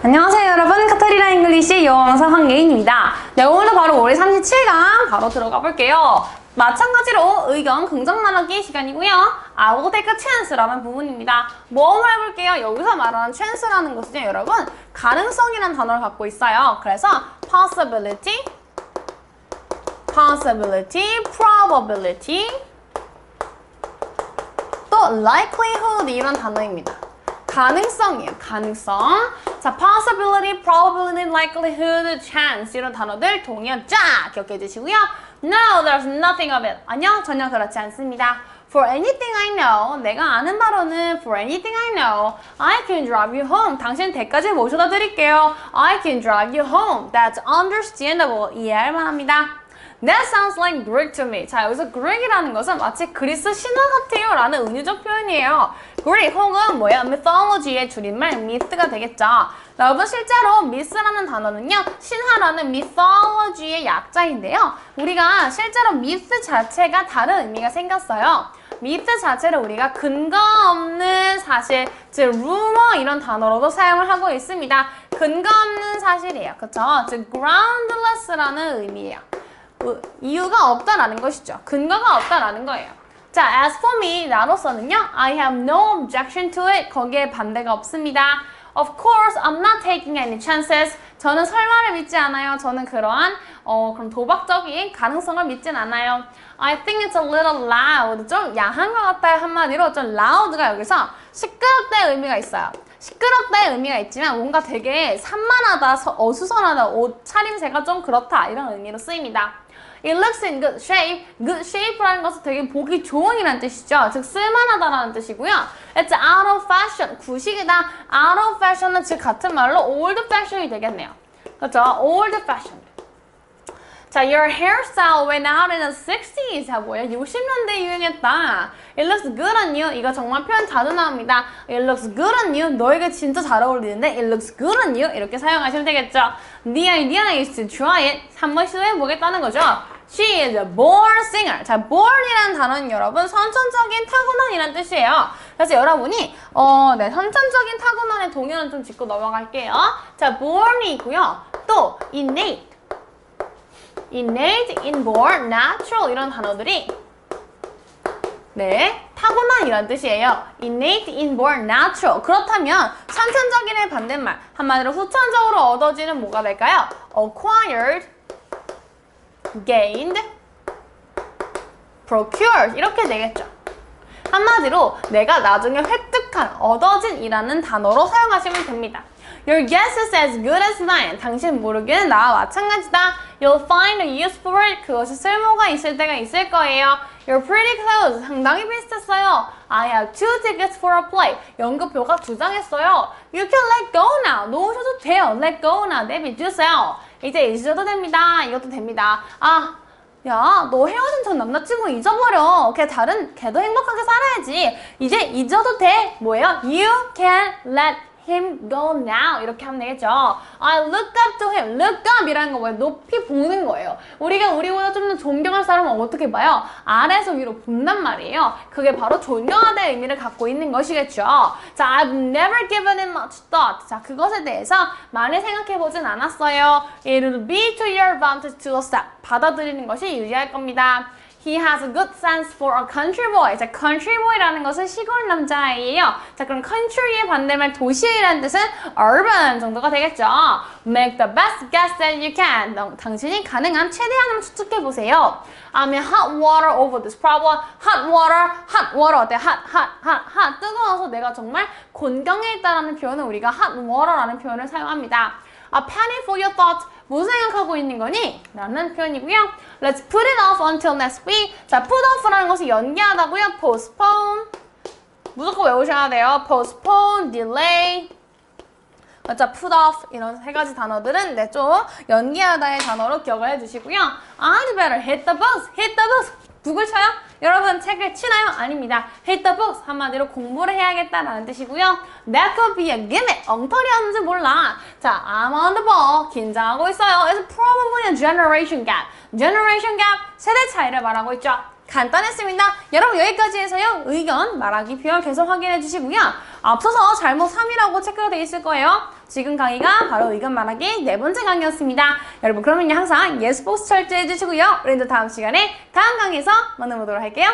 안녕하세요 여러분. 카타리나 잉글리시 영어왕사 황예인입니다. 네 오늘도 바로 5월 37강 바로 들어가 볼게요. 마찬가지로 의견 긍정 나누기 시간이고요. I will take a chance라는 부분입니다. 모험을 해볼게요. 여기서 말하는 chance라는 것은요 여러분. 가능성이라는 단어를 갖고 있어요. 그래서 possibility possibility, probability 또 likelihood 이런 단어입니다. 가능성이에요. 가능성. 자, possibility, probability, likelihood, chance 이런 단어들 동의어 쫙 기억해 주시고요. No, there's nothing of it. 아니요, 전혀 그렇지 않습니다. For anything I know, 내가 아는 바로는 For anything I know, I can drive you home. 당신 댁까지 모셔다 드릴게요. I can drive you home. That's understandable. 이해할 만합니다. That sounds like Greek to me. 자, 여기서 Greek이라는 것은 마치 그리스 신화 같아요 라는 은유적 표현이에요. Greek 혹은 뭐야? mythology의 줄임말 myth가 되겠죠. 여러분 실제로 myth라는 단어는요. 신화라는 mythology의 약자인데요. 우리가 실제로 myth 자체가 다른 의미가 생겼어요. myth 자체를 우리가 근거 없는 사실, 즉 rumor 이런 단어로도 사용을 하고 있습니다. 근거 없는 사실이에요. 그쵸? 즉 groundless라는 의미예요. 그 이유가 없다라는 것이죠. 근거가 없다라는 거예요. 자, as for me, 나로서는요, I have no objection to it. 거기에 반대가 없습니다. Of course, I'm not taking any chances. 저는 설마를 믿지 않아요. 저는 그러한 어, 그런 도박적인 가능성을 믿진 않아요. I think it's a little loud. 좀 야한 것 같아요. 한마디로 좀 loud가 여기서 시끄럽다의 의미가 있어요. 시끄럽다의 의미가 있지만 뭔가 되게 산만하다, 서- 어수선하다, 옷 차림새가 좀 그렇다 이런 의미로 쓰입니다. It looks in good shape. Good shape라는 것은 되게 보기 좋은이라는 뜻이죠. 즉 쓸만하다라는 뜻이고요. It's out of fashion. 구식이다. Out of fashion은 즉 같은 말로 old fashion이 되겠네요. 그렇죠? old fashion. 자, your hairstyle went out in the 60s. 아, 뭐야? 60년대 유행했다. It looks good on you. 이거 정말 표현 자주 나옵니다. It looks good on you. 너에게 진짜 잘 어울리는데 It looks good on you. 이렇게 사용하시면 되겠죠. The idea is to try it. 한번 시도해보겠다는 거죠. She is a born singer. 자, born이라는 단어는 여러분 선천적인 타고난이라는 뜻이에요. 그래서 여러분이 어, 네, 선천적인 타고난의 동요는 좀 짚고 넘어갈게요. 자, born이 있고요. 또 innate. Innate, inborn, natural 이런 단어들이 네, 타고난 이란 뜻이에요. innate, inborn, natural. 그렇다면 선천적인의 반대말 한마디로 후천적으로 얻어지는 뭐가 될까요? acquired, gained, procured 이렇게 되겠죠. 한마디로 내가 나중에 획득한, 얻어진이라는 단어로 사용하시면 됩니다. Your guess is as good as mine. 당신 모르기는 나와 마찬가지다. You'll find a use for it. 그것이 쓸모가 있을 때가 있을 거예요. You're pretty close. 상당히 비슷했어요. I have two tickets for a play. 연극표가 두 장 했어요. You can let go now. 놓으셔도 돼요. Let go now. 내비두세요. 이제 잊으셔도 됩니다. 이것도 됩니다. 아, 야, 너 헤어진 전 남자친구 잊어버려. 걔 다른, 걔도 행복하게 살아야지. 이제 잊어도 돼. 뭐예요? You can let him go now. 이렇게 하면 되겠죠. I look up to him. look up 이라는 거 뭐예요? 높이 보는 거예요. 우리가 우리보다 좀 더 존경할 사람은 어떻게 봐요? 아래에서 위로 본단 말이에요. 그게 바로 존경하다의 의미를 갖고 있는 것이겠죠. 자, I've never given it much thought. 자, 그것에 대해서 많이 생각해보진 않았어요. It will be to your advantage to accept. 받아들이는 것이 유리할 겁니다. He has a good sense for a country boy. 자, country boy라는 것은 시골 남자아이예요. 자, 그럼 country의 반대말 도시이라는 뜻은 urban 정도가 되겠죠. Make the best guess that you can. 너- 당신이 가능한 최대한을 추측해 보세요. I'm in hot water over this problem. Hot water, hot water 어때? hot, hot, hot, hot. 뜨거워서 내가 정말 곤경에 있다라는 표현은 우리가 hot water라는 표현을 사용합니다. A penny for your thoughts. 무슨 생각하고 있는 거니? 라는 표현이고요. Let's put it off until next week. 자, put off라는 것이 연기하다고요. postpone. 무조건 외우셔야 돼요. postpone, delay. 자, put off 이런 세 가지 단어들은 네, 좀 연기하다의 단어로 기억을 해주시고요. I'd better hit the books, hit the books. 북을 쳐요? 여러분 책을 치나요? 아닙니다. hit the books 한마디로 공부를 해야겠다라는 뜻이고요. That could be a gimmick. 엉터리였는지 몰라. 자, I'm on the ball. 긴장하고 있어요. It's probably a generation gap. generation gap 세대 차이를 말하고 있죠. 간단했습니다. 여러분 여기까지 해서요. 의견, 말하기, 표현 계속 확인해 주시고요. 앞서서 잘못 3이라고 체크가 돼 있을 거예요. 지금 강의가 바로 의견 말하기 네 번째 강의였습니다. 여러분 그러면 항상 예스보스 철저해 주시고요. 우리도 다음 시간에 다음 강의에서 만나보도록 할게요.